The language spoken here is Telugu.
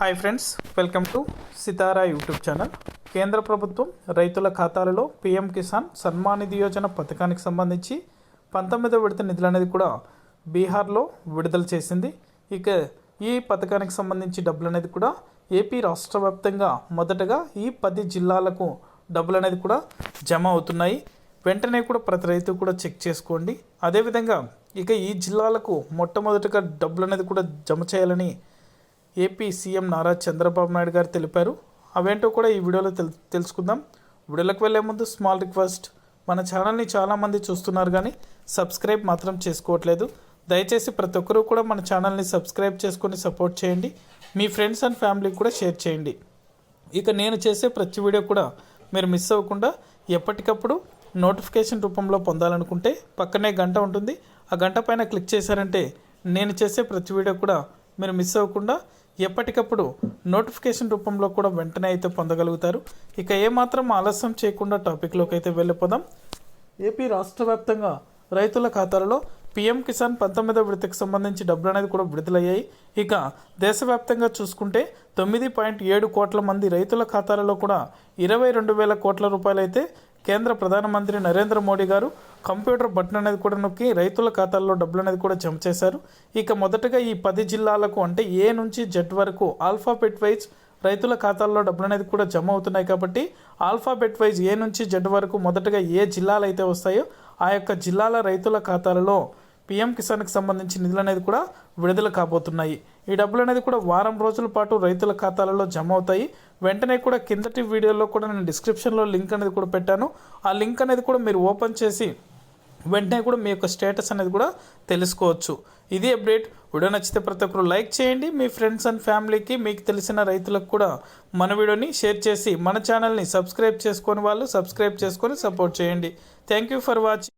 Hi friends welcome to Sitara YouTube channel. కేంద్ర ప్రభుత్వం రైతుల ఖాతాలలో పీఎం కిసాన్ సన్మాన్ నిధి యోజన పథకానికి సంబంధించి పంతొమ్మిదో విడత నిధులు అనేది కూడా బీహార్లో విడుదల చేసింది. ఇక ఈ పథకానికి సంబంధించి డబ్బులు అనేది కూడా ఏపీ రాష్ట్ర వ్యాప్తంగా మొదటగా ఈ పది జిల్లాలకు డబ్బులు అనేది కూడా జమ అవుతున్నాయి. వెంటనే కూడా ప్రతి రైతు కూడా చెక్ చేసుకోండి. అదేవిధంగా ఇక ఈ జిల్లాలకు మొట్టమొదటిగా డబ్బులు అనేది కూడా జమ చేయాలని ఏపీ సీఎం నారా చంద్రబాబు నాయుడు గారు తెలిపారు. అవేంటో కూడా ఈ వీడియోలో తెలు తెలుసుకుందాం. వీడియోలకు వెళ్ళే ముందు స్మాల్ రిక్వెస్ట్ మన ఛానల్ని చాలామంది చూస్తున్నారు కానీ సబ్స్క్రైబ్ మాత్రం చేసుకోవట్లేదు. దయచేసి ప్రతి ఒక్కరూ కూడా మన ఛానల్ని సబ్స్క్రైబ్ చేసుకొని సపోర్ట్ చేయండి. మీ ఫ్రెండ్స్ అండ్ ఫ్యామిలీకి కూడా షేర్ చేయండి. ఇక నేను చేసే ప్రతి వీడియో కూడా మీరు మిస్ అవ్వకుండా ఎప్పటికప్పుడు నోటిఫికేషన్ రూపంలో పొందాలనుకుంటే పక్కనే గంట ఉంటుంది. ఆ గంట పైన క్లిక్ చేశారంటే నేను చేసే ప్రతి వీడియో కూడా మీరు మిస్ అవ్వకుండా ఎప్పటికప్పుడు నోటిఫికేషన్ రూపంలో కూడా వెంటనే అయితే పొందగలుగుతారు. ఇక ఏమాత్రం ఆలస్యం చేయకుండా టాపిక్లోకి అయితే వెళ్ళిపోదాం. ఏపీ రాష్ట్ర వ్యాప్తంగా రైతుల ఖాతాలలో పీఎం కిసాన్ పంతొమ్మిదో విడతకు సంబంధించి డబ్బులు అనేది కూడా విడుదలయ్యాయి. ఇక దేశవ్యాప్తంగా చూసుకుంటే తొమ్మిది పాయింట్ ఏడు కోట్ల మంది రైతుల ఖాతాలలో కూడా ఇరవై రెండు వేల కోట్ల రూపాయలు అయితే కేంద్ర ప్రధానమంత్రి నరేంద్ర మోడీ గారు కంప్యూటర్ బటన్ అనేది కూడా నొక్కి రైతుల ఖాతాల్లో డబ్బులు అనేది కూడా జమ చేశారు. ఇక మొదటగా ఈ పది జిల్లాలకు అంటే ఏ నుంచి జెడ్ వరకు ఆల్ఫాబెట్ వైజ్ రైతుల ఖాతాల్లో డబ్బులు అనేది కూడా జమ అవుతున్నాయి కాబట్టి ఆల్ఫాబెట్ వైజ్ ఏ నుంచి జెడ్ వరకు మొదటగా ఏ జిల్లాలు అయితే వస్తాయో ఆ యొక్క జిల్లాల రైతుల ఖాతాలలో పీఎం కిసాన్కి సంబంధించి నిధులు అనేది కూడా విడుదల కాబోతున్నాయి. ఈ డబ్బులు అనేది కూడా వారం రోజుల పాటు రైతుల ఖాతాలలో జమ అవుతాయి. వెంటనే కూడా కిందటి వీడియోలో కూడా నేను డిస్క్రిప్షన్లో లింక్ అనేది కూడా పెట్టాను. ఆ లింక్ అనేది కూడా మీరు ఓపెన్ చేసి వెంటనే కూడా మీ యొక్క స్టేటస్ అనేది కూడా తెలుసుకోవచ్చు. ఇది అప్డేట్. వీడియో నచ్చితే ప్రతి ఒక్కరు లైక్ చేయండి. మీ ఫ్రెండ్స్ అండ్ ఫ్యామిలీకి మీకు తెలిసిన రైతులకు కూడా మన వీడియోని షేర్ చేసి మన ఛానల్ని సబ్స్క్రైబ్ చేసుకొని వాళ్ళు సబ్స్క్రైబ్ చేసుకొని సపోర్ట్ చేయండి. Thank you for watching.